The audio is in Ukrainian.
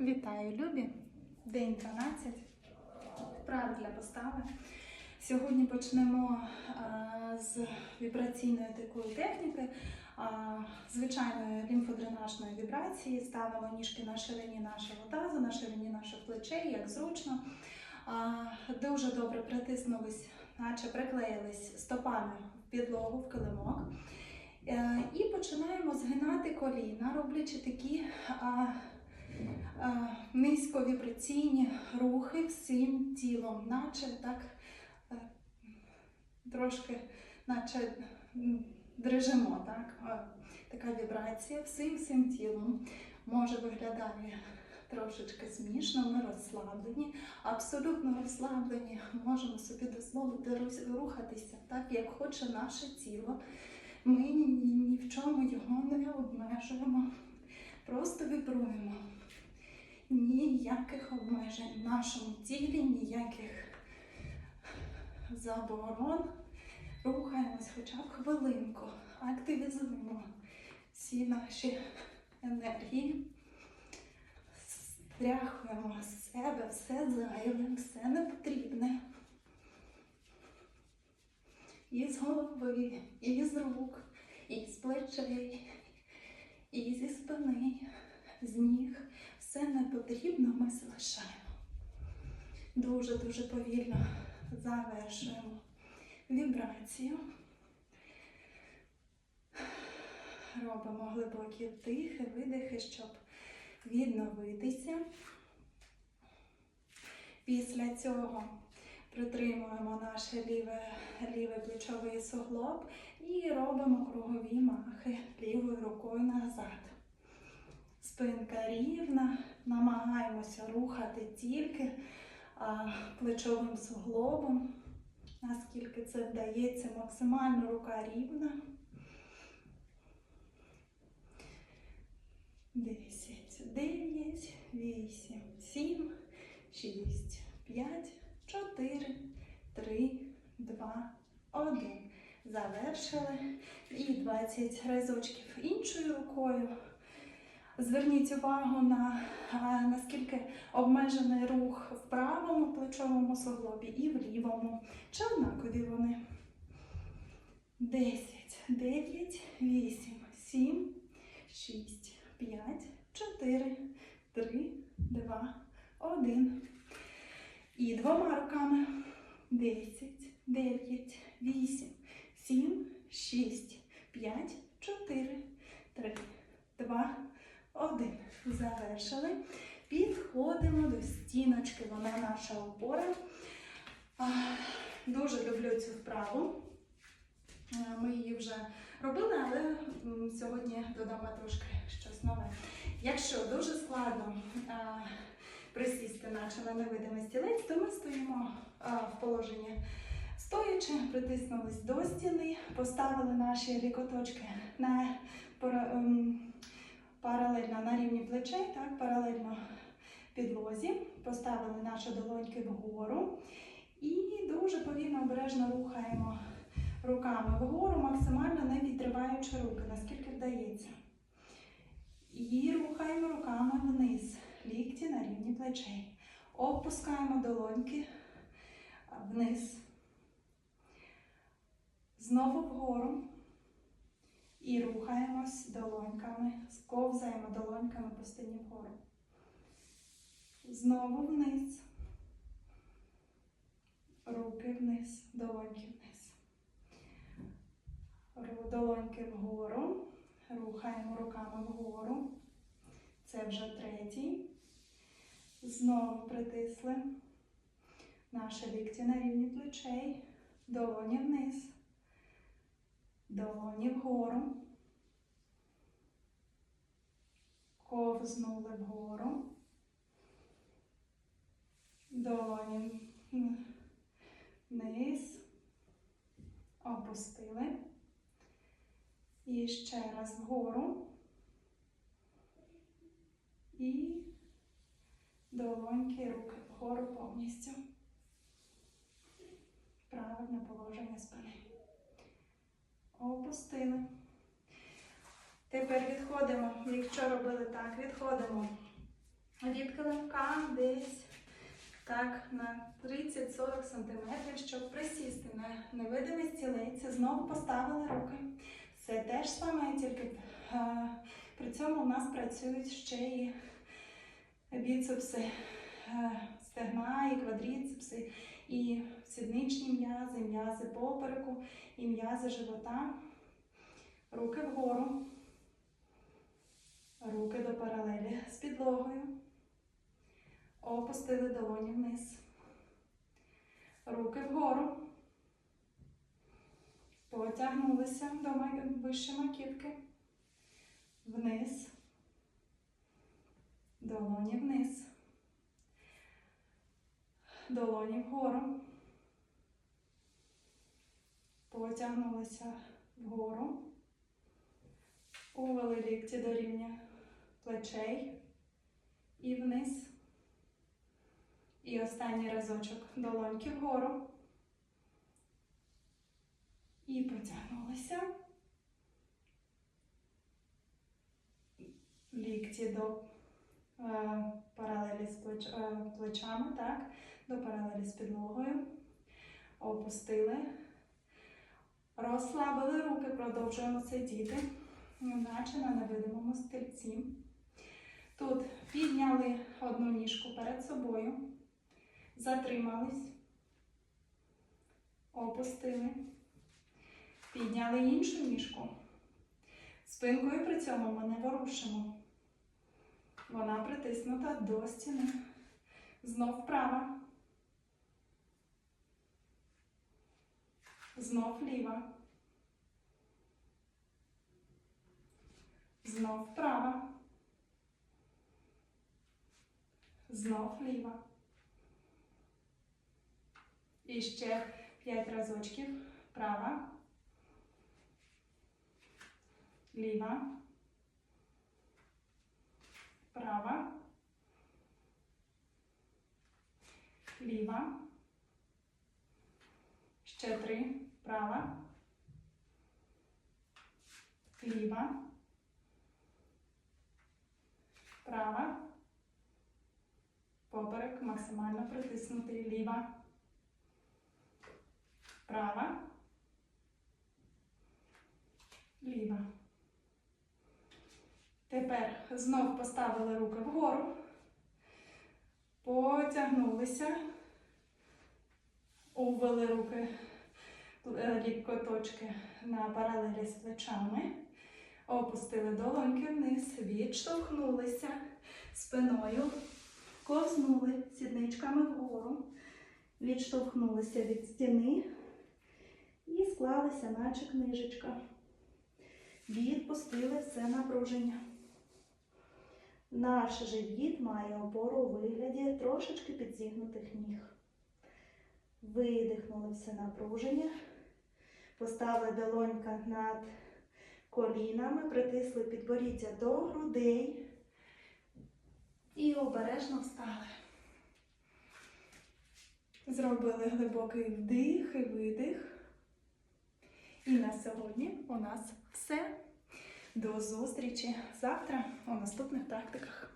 Вітаю, любі! День 12. Вправи для постави. Сьогодні почнемо а, з вібраційної такої техніки, а, звичайної лімфодренажної вібрації. Ставимо ніжки на ширині нашого тазу, на ширині наших плечей, як зручно. А, дуже добре притиснулись, наче приклеїлись стопами в підлогу, в килимок. Е, І починаємо згинати коліна, роблячи такі низьковібраційні рухи всім тілом, наче так е, трошки, наче дрижимо, так? Така вібрація всім всім тілом. Може виглядає трошечки смішно, ми розслаблені, абсолютно розслаблені, можемо собі дозволити рухатися так, як хоче наше тіло. Ми ні в чому його не обмежуємо, просто вібруємо. Ніяких обмежень в нашому тілі, ніяких заборон. Рухаємось хоча б хвилинку, активізуємо всі наші енергії, стряхуємо з себе все зайве, все непотрібне. І з голови, і з рук, і з плечей, і зі спини, з ніг. Все непотрібно ми залишаємо. Дуже-дуже повільно завершуємо вібрацію. Робимо глибокі вдихи, видихи, щоб відновитися. Після цього притримуємо наше ліве, лівий плечовий суглоб і робимо кругові махи лівою рукою назад. Спинка рівна, намагаємося рухати тільки а, плечовим суглобом. Наскільки це вдається, максимально рука рівна. 10, 9, 8, 7, 6, 5, 4, 3, 2, 1. Завершили. І 20 разочків іншою рукою. Зверніть увагу на наскільки обмежений рух в правому плечовому суглобі і в лівому. Чи однакові вони? 10, 9, 8, 7, 6, 5, 4, 3, 2, 1. І двома руками. 10, 9, 8, 7, 6, 5, 4, 3, 2, 1. Завершили. Підходимо до стіночки. Вона наша опора. Дуже люблю цю вправу. Ми її вже робили, але сьогодні додамо трошки щось нове. Якщо дуже складно присісти, наче на невидимий стілець, то ми стоїмо в положенні стоячи, притиснулись до стіни, поставили наші лікоточки на ем, паралельно на рівні плечей, так, паралельно підлозі, поставили наші долоньки вгору і дуже повільно обережно рухаємо руками вгору, максимально не відриваючи руки, наскільки вдається. І рухаємо руками вниз, лікті на рівні плечей. Опускаємо долоньки вниз. Знову вгору. І рухаємось долоньками, сковзаємо долоньками по стіні вгору. Знову вниз. Руки вниз, долоньки вниз. Долоньки вгору. Рухаємо руками вгору. Це вже третій. Знову притисли наші лікті на рівні плечей. Долоні вниз. Долоні вгору. Ковзнули вгору. Долоні вниз. Опустили. І ще раз вгору. І долоньки руки вгору повністю. Правильне положення спини. Опустили. Тепер відходимо, якщо робили так, відходимо від килимка десь так на 30-40 см, щоб присісти на невидимий стілець. Знову поставили руки. Все те ж саме, тільки е, при цьому у нас працюють ще і біцепси е, стегна, і квадріцепси, і сідничні м'язи, м'язи попереку, і м'язи живота. Руки вгору. Руки до паралелі з підлогою. Опустили долоні вниз. Руки вгору. Потягнулися до вище маківки. Вниз. Долоні вниз. Долоні вгору. Потягнулися вгору. Увели лікті до рівня плечей і вниз. І останній разочок долоньки вгору. І потягнулися. Лікті до е, паралелі з плеч, е, плечами, так, до паралелі з підлогою. Опустили. Розслабили руки, продовжуємо сидіти, наче на невидимому стільці. Тут підняли одну ніжку перед собою, затримались, опустили, підняли іншу ніжку. Спинкою при цьому ми не ворушимо. Вона притиснута до стіни. Знов вправа. Знов ліва. Знов вправа. Знов ліва. І ще п'ять разочків. Права. Ліва. Права. Ліва. Ще три. Права. Ліва. Права. Максимально притиснутий. Ліва. Права. Ліва. Тепер знов поставили руки вгору. Потягнулися. Увели руки е, лікоточки на паралелі з плечами. Опустили долоньки вниз, відштовхнулися спиною, ковзнули сідничками вгору, відштовхнулися від стіни і склалися, наче книжечка. Відпустили все напруження. Наш живіт має опору у вигляді трошечки підзігнутих ніг. Видихнули все напруження, поставили долонька над колінами, притисли підборіддя до грудей і обережно встали. Зробили глибокий вдих і видих. І на сьогодні у нас все. До зустрічі завтра у наступних практиках.